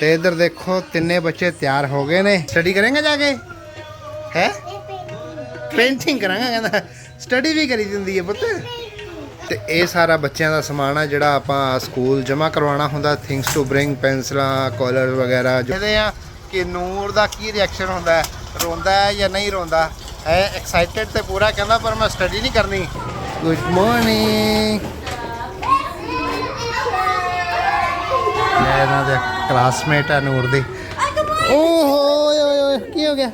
ਤੇ ਇੱਧਰ ਦੇਖੋ, ਤਿੰਨੇ ਬੱਚੇ ਤਿਆਰ ਹੋ ਗਏ ਨੇ। ਸਟੱਡੀ ਕਰਾਂਗੇ ਜਾ ਕੇ? ਹੈ? ਪੇਂਟਿੰਗ ਕਰਾਂਗਾ, ਕਹਿੰਦਾ। ਸਟੱਡੀ ਵੀ ਕਰੀ ਦਿੰਦੀ ਹੈ ਪੁੱਤ। ਤੇ ਇਹ ਸਾਰਾ ਬੱਚਿਆਂ ਦਾ ਸਮਾਨ ਆ, ਜਿਹੜਾ ਆਪਾਂ ਸਕੂਲ ਜਮ੍ਹਾਂ ਕਰਵਾਉਣਾ ਹੁੰਦਾ। ਥਿੰਗਸ ਟੂ ਬ੍ਰਿੰਗ ਪੈਨਸਲਾਂ ਕਾਲਰ ਵਗੈਰਾ। ਜਿਹਦੇ ਆ ਕਿ ਨੂਰ ਦਾ ਕੀ ਰਿਐਕਸ਼ਨ ਹੁੰਦਾ ਹੈ? ਰੋਂਦਾ ਹੈ ਜਾਂ ਨਹੀਂ ਰੋਂਦਾ? ਹੈ ਐਕਸਾਈਟਡ ਤੇ ਪੂਰਾ ਕਹਿੰਦਾ, ਪਰ ਮੈਂ ਸਟੱਡੀ ਨਹੀਂ ਕਰਨੀ। ਗੁੱਡ ਮਾਰਨਿੰਗ ਮੈਂ ਇਹਨਾਂ ਦੇ ਕਲਾਸਮੇਟ ਆ ਨੂਰ ਦੀ। ਓਹੋ ਓਏ ਓਏ ਓਏ ਕੀ ਹੋ ਗਿਆ?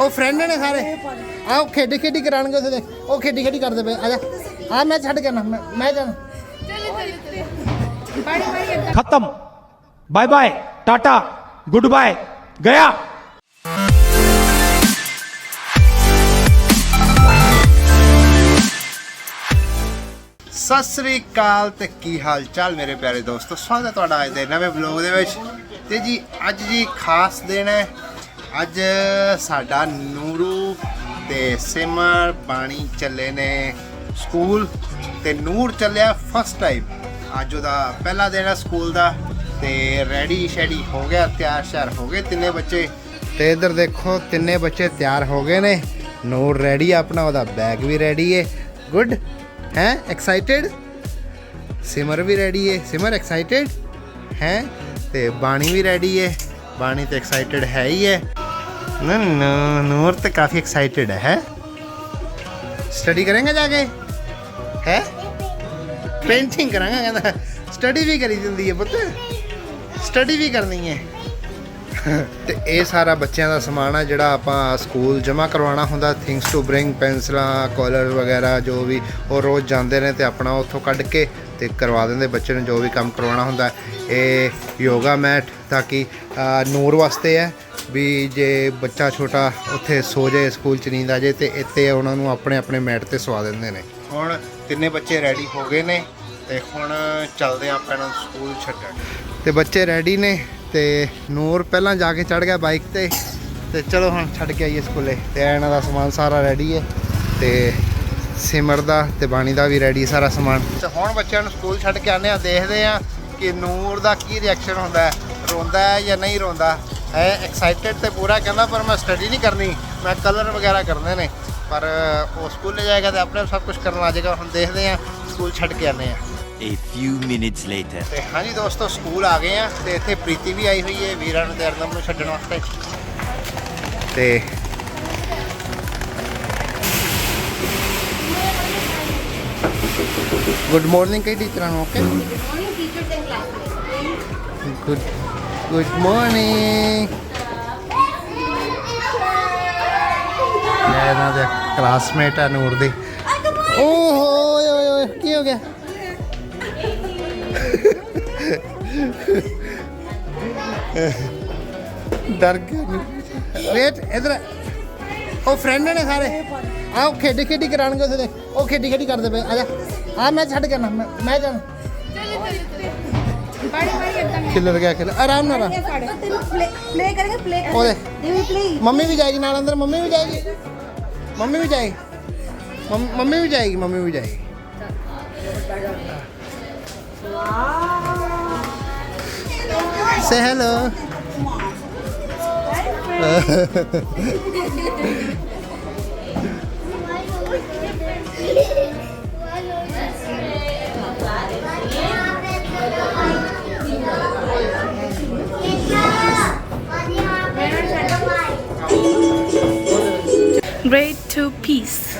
ਉਹ ਫਰੈਂਡ ਨੇ ਸਾਰੇ? ਆਓ ਖੇਡੀ ਖੇਡੀ ਕਰਾਣਗੇ ਉਥੇ ਦੇ। ਉਹ ਖੇਡੀ ਖੇਡੀ ਕਰਦੇ ਪਏ। ਆ ਜਾ। ਆ ਮੈਂ ਛੱਡ ਕੇ ਨਾ ਮੈਂ ਮੈਂ ਜਾਣਾ। ਖਤਮ। Bye bye tata goodbye ਗਿਆ। ਸਤਿ ਸ੍ਰੀ ਅਕਾਲ ਤੇ ਕੀ ਹਾਲ ਚਾਲ ਮੇਰੇ ਪਿਆਰੇ ਦੋਸਤੋ? ਸਵਾਗਤ ਹੈ ਤੁਹਾਡਾ ਅੱਜ ਦੇ ਨਵੇਂ ਵਲੌਗ ਦੇ ਵਿੱਚ। ਤੇ ਜੀ, ਅੱਜ ਜੀ ਖਾਸ ਦਿਨ ਹੈ। ਅੱਜ ਸਾਡਾ ਨੂਰੂ ਤੇ ਸਿਮਰ ਬਾਣੀ ਚੱਲੇ ਨੇ ਸਕੂਲ ਤੇ ਨੂਰ ਚੱਲਿਆ ਫਸਟ ਟਾਈਮ ਅੱਜ ਉਹਦਾ ਪਹਿਲਾ ਦਿਨ ਹੈ ਸਕੂਲ ਦਾ ਤੇ ਰੈਡੀ ਸ਼ੈਡੀ ਹੋ ਗਿਆ, ਤਿਆਰ ਸ਼ਿਆਰ ਹੋ ਗਏ ਤਿੰਨੇ ਬੱਚੇ। ਤੇ ਇੱਧਰ ਦੇਖੋ, ਤਿੰਨੇ ਬੱਚੇ ਤਿਆਰ ਹੋ ਗਏ ਨੇ। ਨੂਰ ਰੈਡੀ ਆਪਣਾ ਉਹਦਾ ਬੈਗ ਵੀ ਰੈਡੀ ਹੈ ਗੁੱਡ ਹੈ ਐਕਸਾਈਟਿਡ ਸਿਮਰ ਵੀ ਰੈਡੀ ਹੈ ਸਿਮਰ ਐਕਸਾਈਟਿਡ ਹੈ ਤੇ ਬਾਣੀ ਵੀ ਰੈਡੀ ਹੈ ਬਾਣੀ ਤੇ ਐਕਸਾਈਟਿਡ ਹੈ ਹੀ ਹੈ ਨਾ ਨੂਰ ਤੇ ਕਾਫੀ ਐਕਸਾਈਟਿਡ ਹੈ ਸਟੱਡੀ ਕਰਾਂਗੇ ਜਾ ਕੇ ਹੈ ਪੇਂਟਿੰਗ ਕਰਾਂਗਾ ਕਹਿੰਦਾ ਸਟੱਡੀ ਵੀ ਕਰੀ ਦਿੰਦੀ ਹੈ ਪੁੱਤ ਸਟੱਡੀ ਵੀ ਕਰਨੀ ਹੈ ਤੇ ਇਹ ਸਾਰਾ ਬੱਚਿਆਂ ਦਾ ਸਮਾਨ ਆ ਜਿਹੜਾ ਆਪਾਂ ਸਕੂਲ ਜਮ੍ਹਾਂ ਕਰਵਾਉਣਾ ਹੁੰਦਾ ਥਿੰਗਸ ਟੂ ਬ੍ਰਿੰਗ ਪੈਨਸਲਾਂ ਕਾਲਰ ਵਗੈਰਾ ਜੋ ਵੀ ਉਹ ਰੋਜ਼ ਜਾਂਦੇ ਨੇ ਤੇ ਆਪਣਾ ਉੱਥੋਂ ਕੱਢ ਕੇ ਤੇ ਕਰਵਾ ਦਿੰਦੇ ਬੱਚੇ ਨੂੰ ਜੋ ਵੀ ਕੰਮ ਕਰਵਾਉਣਾ ਹੁੰਦਾ। ਇਹ ਯੋਗਾ ਮੈਟ ਤਾਂ ਕਿ ਨੂਰ ਵਾਸਤੇ ਹੈ ਵੀ ਜੇ ਬੱਚਾ ਛੋਟਾ ਉੱਥੇ ਸੋ ਜਾਏ ਸਕੂਲ ਚ ਨੀਂਦ ਆ ਜਾਏ ਤੇ ਇੱਥੇ ਉਹਨਾਂ ਨੂੰ ਆਪਣੇ ਆਪਣੇ ਮੈਟ ਤੇ ਸਵਾ ਦਿੰਦੇ ਨੇ। ਹੁਣ ਤਿੰਨੇ ਬੱਚੇ ਰੈਡੀ ਹੋ ਗਏ ਨੇ ਤੇ ਹੁਣ ਚੱਲਦੇ ਆਂ ਆਪਾਂ ਇਹਨਾਂ ਨੂੰ ਸਕੂਲ ਛੱਡਣ। ਤੇ ਬੱਚੇ ਰੈਡੀ ਨੇ ਤੇ ਨੂਰ ਪਹਿਲਾਂ ਜਾ ਕੇ ਚੜ ਗਿਆ ਬਾਈਕ ਤੇ ਤੇ ਚਲੋ ਹੁਣ ਛੱਡ ਕੇ ਆਈਏ ਸਕੂਲੇ। ਤੇ ਇਹਨਾਂ ਦਾ ਸਮਾਨ ਸਾਰਾ ਰੈਡੀ ਹੈ ਤੇ ਸਿਮਰ ਦਾ ਤੇ ਬਾਣੀ ਦਾ ਵੀ ਰੈਡੀ ਸਾਰਾ ਸਮਾਨ। ਤੇ ਹੁਣ ਬੱਚਿਆਂ ਨੂੰ ਸਕੂਲ ਛੱਡ ਕੇ ਆਨੇ ਆ, ਦੇਖਦੇ ਆ ਕਿ ਨੂਰ ਦਾ ਕੀ ਰਿਐਕਸ਼ਨ ਹੁੰਦਾ ਹੈ। ਰੋਂਦਾ ਹੈ ਜਾਂ ਨਹੀਂ ਰੋਂਦਾ? ਹੈ ਐਕਸਾਈਟਡ ਤੇ ਪੂਰਾ ਕਹਿੰਦਾ, ਪਰ ਮੈਂ ਸਟੱਡੀ ਨਹੀਂ ਕਰਨੀ। ਮੈਂ ਕਲਰ ਵਗੈਰਾ ਕਰਨੇ ਨੇ। ਪਰ ਉਹ ਸਕੂਲ ਲੈ ਜਾਏਗਾ ਤੇ ਆਪਣੇ ਸਭ ਕੁਝ ਕਰਨ ਆ ਜਾਏਗਾ। ਹੁਣ ਦੇਖਦੇ ਆ, ਸਕੂਲ ਛੱਡ ਕੇ ਆਨੇ ਆ। A few minutes later. ਤੇ ਹਾਂਜੀ ਦੋਸਤੋ ਸਕੂਲ ਆ ਗਏ ਆ ਤੇ ਇੱਥੇ ਪ੍ਰੀਤੀ ਵੀ ਆਈ ਹੋਈ ਹੈ ਵੀਰਾਂ ਨੂੰ ਤੇ ਅਰਨਮ ਨੂੰ ਛੱਡਣ ਵਾਸਤੇ ਤੇ ਗੁੱਡ ਮਾਰਨਿੰਗ ਕਈ ਟੀਚਰਾਂ ਨੂੰ ਓਕੇ. ਗੁੱਡ ਗੁੱਡ ਮਾਰਨਿੰਗ ਇਹ ਇਹਨਾਂ ਦੇ ਕਲਾਸਮੇਟ ਆ ਨੂਰ ਦੀ ਓਹੋ ਓਏ ਓਏ ਕੀ ਹੋ ਗਿਆ डर वेट, इधर ओ फ्रेंड ने सारे। आओ, खेडी खेडी कराने के उसे ओ, खेडी खेडी करते पे आजा आ मैं छड़ के ना, मैं जा खिलर गया खिलर आराम ना प्ले करेंगे प्ले ओए। मम्मी भी जाएगी ना अंदर, मम्मी भी जाएगी। मम्मी भी जाएगी। मम्मी भी जाएगी, मम्मी भी जाएगी। Say hello. Great to Peace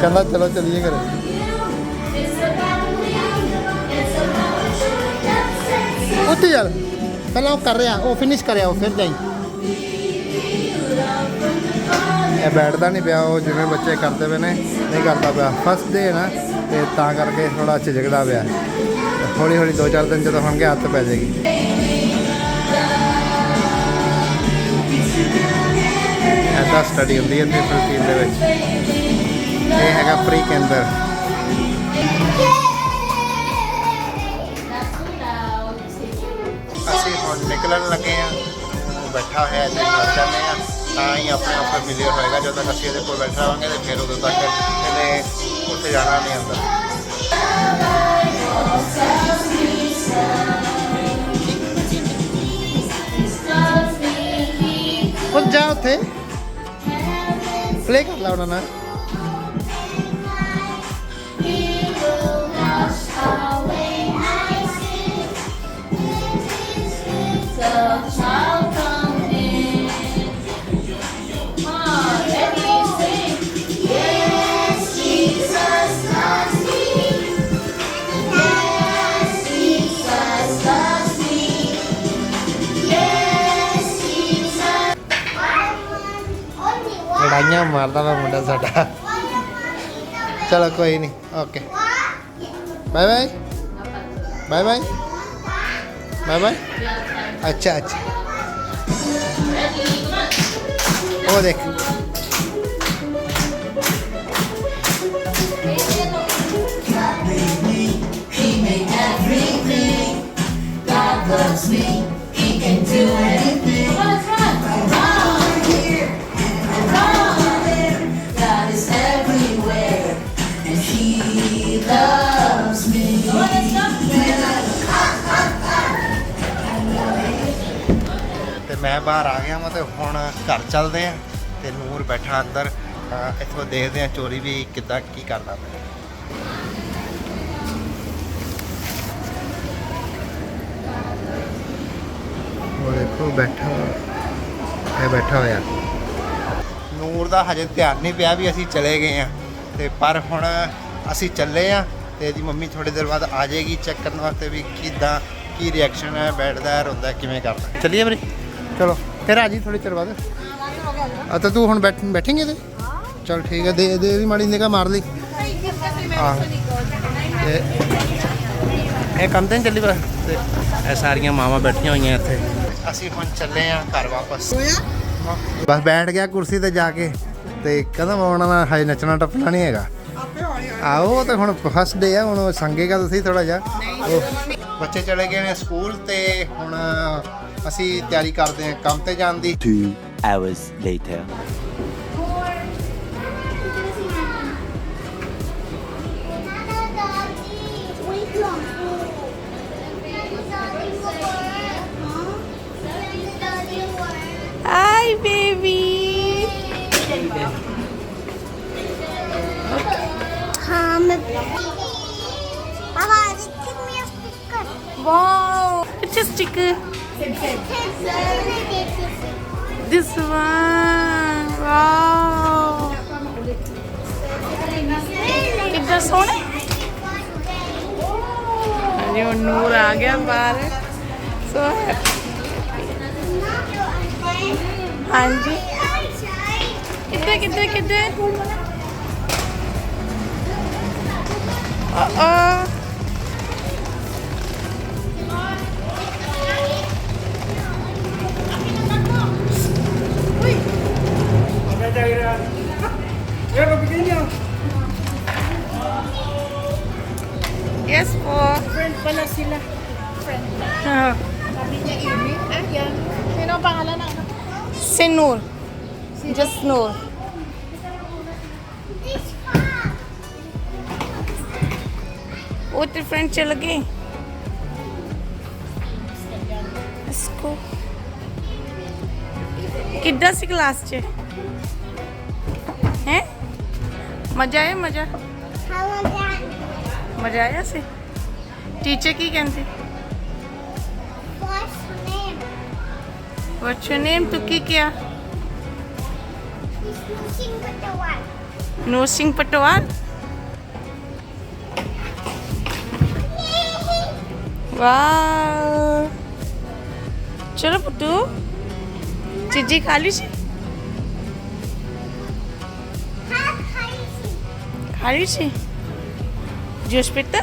ਕਹਿੰਦਾ ਚਲੋ ਚਲੀਏ ਘਰੇ ਉੱਥੇ ਚੱਲ ਪਹਿਲਾਂ ਉਹ ਕਰ ਰਿਹਾ ਉਹ ਫਿਨਿਸ਼ ਕਰਿਆ ਉਹ ਫਿਰ ਜਾਈ ਇਹ ਬੈਠਦਾ ਨਹੀਂ ਪਿਆ, ਉਹ ਜਿਵੇਂ ਬੱਚੇ ਕਰਦੇ ਪਏ ਨੇ, ਨਹੀਂ ਕਰਦਾ ਪਿਆ। ਫਸਟ ਡੇ ਨਾ, ਤੇ ਤਾਂ ਕਰਕੇ ਥੋੜਾ ਝਿਜਕਦਾ ਪਿਆ। ਹੌਲੀ ਹੌਲੀ ਦੋ ਚਾਰ ਦਿਨ ਜਦੋਂ ਹੋਣਗੇ ਹੱਥ ਪੈ ਜਾਏਗੀ। ਐਦਾਂ ਸਟੱਡੀ ਹੁੰਦੀ ਹੈ ਇੱਥੇ ਫਿਲਪੀਨ ਦੇ ਵਿੱਚ। ਇਹ ਹੈਗਾ ਪ੍ਰੀ ਕੇਂਦਰ ਅਸੀਂ ਹੁਣ ਨਿਕਲਣ ਲੱਗੇ ਆ ਬੈਠਾ ਹੋਇਆ ਇੱਥੇ ਘਰ ਜਾਂਦੇ ਆ ਤਾਂ ਹੀ ਆਪਣੇ ਆਪ ਫੈਮਿਲੀਅਰ ਹੋਏਗਾ ਜਦੋਂ ਤੱਕ ਅਸੀਂ ਇਹਦੇ ਕੋਲ ਬੈਠੇ ਰਹਾਂਗੇ ਤੇ ਫਿਰ ਉਦੋਂ ਤੱਕ ਇਹਨੇ ਉੱਥੇ ਜਾਣਾ ਨਹੀਂ ਅੰਦਰ ਉਹ ਜਾ ਉੱਥੇ ਪਲੇ ਕਰ ਲਾ ਉਹਨਾਂ ਨਾਲ ਲੜਾਈਆਂ ਮਾਰਦਾ ਵਾ ਮੁੰਡਾ ਸਾਡਾ। ਚਲੋ ਕੋਈ ਨਹੀਂ okay bye bye bye bye bye bye ਅੱਛਾ ਅੱਛਾ। ਉਹ ਦੇਖ। ਮੈਂ ਬਾਹਰ ਆ ਗਿਆ ਮੈਂ ਤੇ ਹੁਣ ਘਰ ਚੱਲਦੇ ਆ ਤੇ ਨੂਰ ਬੈਠਾ ਅੰਦਰ। ਇੱਥੋਂ ਦੇਖਦੇ ਆ ਚੋਰੀ ਵੀ ਕਿੱਦਾਂ ਕੀ ਕਰਦਾ ਪਿਆ। ਉਹ ਦੇਖੋ ਬੈਠਾ ਇਹ ਬੈਠਾ ਹੋਇਆ। ਨੂਰ ਦਾ ਹਜੇ ਧਿਆਨ ਨਹੀਂ ਪਿਆ ਵੀ ਅਸੀਂ ਚਲੇ ਗਏ ਆ ਤੇ ਪਰ ਹੁਣ ਅਸੀਂ ਚੱਲੇ ਆ ਤੇ ਇਹਦੀ ਮੰਮੀ ਥੋੜੀ ਦੇਰ ਬਾਅਦ ਆ ਜਾਏਗੀ ਚੈੱਕ ਕਰਨ ਵਾਸਤੇ ਵੀ ਕਿਦਾਂ ਕੀ ਰਿਐਕਸ਼ਨ ਹੈ ਬੈਠਦਾ ਹੈ ਰੋਂਦਾ ਕਿਵੇਂ ਕਰਦਾ ਚੱਲੀਏ ਵੀਰੇ। ਚਲੋ ਫਿਰ ਆ ਜੀ ਥੋੜੀ ਚਿਰ ਬਾਅਦ। ਆ ਤਾਂ ਤੂੰ ਹੁਣ ਬੈਠ ਬੈਠੇਂਗੇ ਤੇ ਚਲ ਠੀਕ ਹੈ ਦੇ ਦੇ ਇਹਦੀ ਮਾੜੀ ਨਿਗਾਹ ਮਾਰ ਲਈ। ਇਹ ਕੰਮ ਤੇ ਨੀ ਚੱਲੀ ਬਸ? ਤੇ ਇਹ ਸਾਰੀਆਂ ਮਾਵਾਂ ਬੈਠੀਆਂ ਹੋਈਆਂ ਇੱਥੇ। ਅਸੀਂ ਹੁਣ ਚੱਲੇ ਆ ਘਰ ਵਾਪਸ। ਬਸ ਬੈਠ ਗਿਆ ਕੁਰਸੀ ਤੇ ਜਾ ਕੇ। ਤੇ ਕਹਿੰਦਾ ਮੈਂ ਉਹਨਾਂ ਨਾਲ ਹਜੇ ਨੱਚਣਾ ਟੱਪਣਾ ਨਹੀਂ ਹੈਗਾ। ਆਓ ਤੇ ਹੁਣ ਫਸਟ ਡੇ ਆ ਹੁਣ ਸੰਗੇਗਾ ਤੁਸੀਂ ਥੋੜਾ ਜਿਹਾ। ਬੱਚੇ ਚਲੇ ਗਏ ਨੇ ਸਕੂਲ ਤੇ ਹੁਣ ਅਸੀਂ ਤਿਆਰੀ ਕਰਦੇ ਹਾਂ ਕੰਮ ਤੇ ਜਾਣ ਦੀ Two hours later. Hi, baby. Wow. It's a sticker. This one. Wow. ਕਿੱਦਾਂ ਸੋਹਣਾ ਹਾਂਜੀ ਹੁਣ ਨੂਰ ਆ ਗਿਆ ਬਾਹਰ ਸੋ ਹਾਂਜੀ ਕਿੱਦਾਂ ਕਿੱਦਾਂ ਕਿੱਦਾਂ ਆ Yes Just Noor. ਉਹ ਤੇ ਫਰੈਂਡ ਚਲ ਗਏ ਇਸਕੋ ਕਿੱਦਾਂ ਸੀ ਕਲਾਸ 'ਚ ਹੈ ਮਜ਼ਾ ਆਇਆ ਮਜ਼ਾ ਮਜ਼ਾ ਆਇਆ ਸੀ ਟੀਚਰ ਕੀ ਕਹਿੰਦੇ What's your name? ਤੂੰ ਕੀ ਕਿਹਾ ਨੂਰ ਸਿੰਘ ਪਟਵਾਲ ਵਾਓ ਚਲੋ ਪੁੱਤੂ ਚੀਜੀ ਖਾ ਲਈ ਸੀ ਖਾ ਲਈ ਸੀ ਜੂਸ ਪੀਤਾ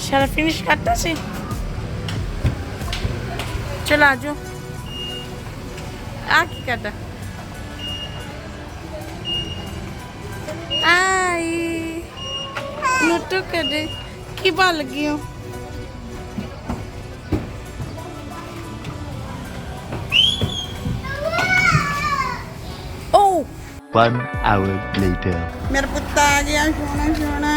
ਸਾਰਾ ਫਿਨਿਸ਼ ਕਰਤਾ ਸੀ ਚਲ ਆ ਜਾਓ ਆ ਕੀ ਕਰਦਾ ਆਈ ਨੁੱਟੂ ਕਦੇ ਕੀ ਭੱਲ ਗਈ ਹੋ ਓ One hour later. ਮੇਰਾ ਪੁੱਤ ਆ ਗਿਆ ਸੋਹਣਾ ਸੋਹਣਾ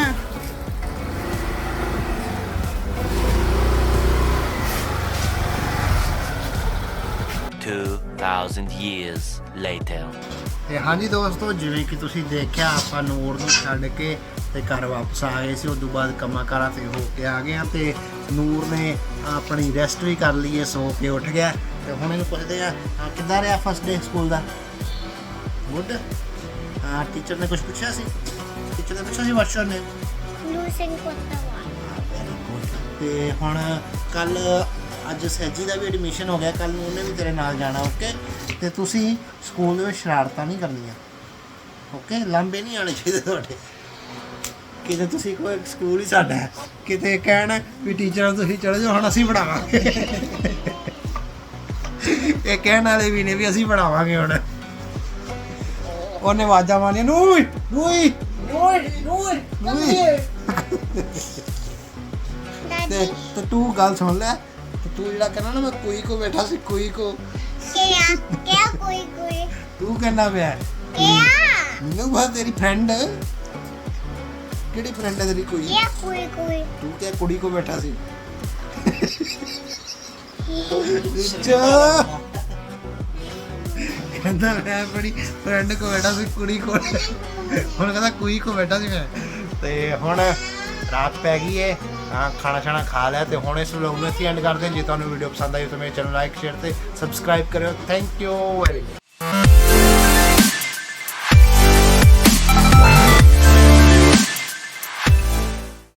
Two thousand years later. ਤੇ ਹਾਂਜੀ ਦੋਸਤੋ ਜਿਵੇਂ ਕਿ ਤੁਸੀਂ ਦੇਖਿਆ ਆਪਾਂ ਨੂਰ ਨੂੰ ਛੱਡ ਕੇ ਤੇ ਘਰ ਵਾਪਸ ਆ ਗਏ ਸੀ। ਉਸ ਤੋਂ ਬਾਅਦ ਕੰਮਾਂ ਕਾਰਾਂ ਤੇ ਹੋ ਕੇ ਆ ਗਏ ਆ ਤੇ ਨੂਰ ਨੇ ਆਪਣੀ ਰੈਸਟ ਵੀ ਕਰ ਲਈ ਹੈ ਸੋ ਕੇ ਉੱਠ ਗਿਆ। ਤੇ ਹੁਣ ਇਹਨੂੰ ਪੁੱਛਦੇ ਆ ਕਿੱਦਾਂ ਰਿਹਾ ਫਸਟ ਡੇ ਸਕੂਲ ਦਾ? ਗੁੱਡ ਆ ਟੀਚਰ ਨੇ ਕੁਝ ਪੁੱਛਿਆ ਸੀ? ਟੀਚਰ ਨੇ ਪੁੱਛਿਆ ਸੀ ਵਾਟਸ ਨੇ? Losing Kottawa. ਵੈਰੀ ਗੁੱਡ ਤੇ ਹੁਣ ਕੱਲ ਅੱਜ ਸੈਜੀ ਦਾ ਵੀ ਐਡਮਿਸ਼ਨ ਹੋ ਗਿਆ ਕੱਲ ਨੂੰ ਉਹਨੇ ਵੀ ਤੇਰੇ ਨਾਲ ਜਾਣਾ ਓਕੇ ਤੇ ਤੁਸੀਂ ਸਕੂਲ ਦੇ ਵਿੱਚ ਸ਼ਰਾਰਤਾਂ ਨਹੀਂ ਕਰਨੀਆਂ ਓਕੇ ਲੰਬੇ ਨਹੀਂ ਆਣੇ ਚਾਹੀਦੇ ਤੁਹਾਡੇ। ਕਿਤੇ ਤੁਸੀਂ ਕੋਈ ਸਕੂਲ ਹੀ ਸਾਡਾ ਹੈ। ਕਿਤੇ ਕਹਿਣ ਵੀ ਟੀਚਰਾਂ ਤੁਸੀਂ ਚਲੇ ਜਾਓ ਹੁਣ ਅਸੀਂ ਪੜਾਵਾਂਗੇ ਇਹ ਕਹਿਣ ਵਾਲੇ ਵੀ ਨੇ ਵੀ ਅਸੀਂ ਪੜਾਵਾਂਗੇ ਹੁਣ। ਉਹਨੇ ਆਵਾਜ਼ਾਂ ਮਾਰੀਆਂ ਨੂਈ ਨੂਈ ਨੂਈ ਨੂਈ ਨੂਈ ਤੇ ਤੇ ਤੂੰ ਗੱਲ ਸੁਣ ਲੈ ਤੇ ਜਿਹੜਾ ਕਹਿੰਦਾ ਨਾ ਮੈਂ ਕੋਈ ਕੋ ਬੈਠਾ ਸੀ ਕੋਈ ਕੋ। Kaya, kaya koi koi. ਤੂੰ ਕਹਿੰਦਾ ਪਿਆ। Kaya, ਮੈਨੂੰ ਬਾ ਤੇਰੀ ਫਰੈਂਡ ਕਿਹੜੀ ਫਰੈਂਡ ਹੈ ਤੇਰੀ ਕੋਈ? kaya koi koi. ਤੂੰ ਕਿਹ ਕੁੜੀ ਕੋ ਬੈਠਾ ਸੀ? ਅੱਛਾ। ਕਹਿੰਦਾ ਮੈਂ ਆਪਣੀ ਫਰੈਂਡ ਕੋ ਬੈਠਾ ਸੀ ਕੁੜੀ ਕੋਲ ਹੁਣ ਕਹਿੰਦਾ ਕੋਈ ਕੋ ਬੈਠਾ ਸੀ ਮੈਂ। ਤੇ ਹੁਣ ਰਾਤ ਪੈ ਗਈ ਏ। ਹਾਂ, ਖਾਣਾ ਛਾਣਾ ਖਾ ਲਿਆ ਤੇ ਹੁਣ ਇਸ ਵਲੌਗ ਨੂੰ ਅਸੀਂ ਐਂਡ ਕਰਦੇ ਹਾਂ। ਜੇ ਤੁਹਾਨੂੰ ਵੀਡੀਓ ਪਸੰਦ ਆਈ, ਤਾਂ ਮੇਰੇ ਚੈਨਲ ਲਾਈਕ ਸ਼ੇਅਰ ਤੇ ਸਬਸਕ੍ਰਾਈਬ ਕਰਿਓ। Thank you very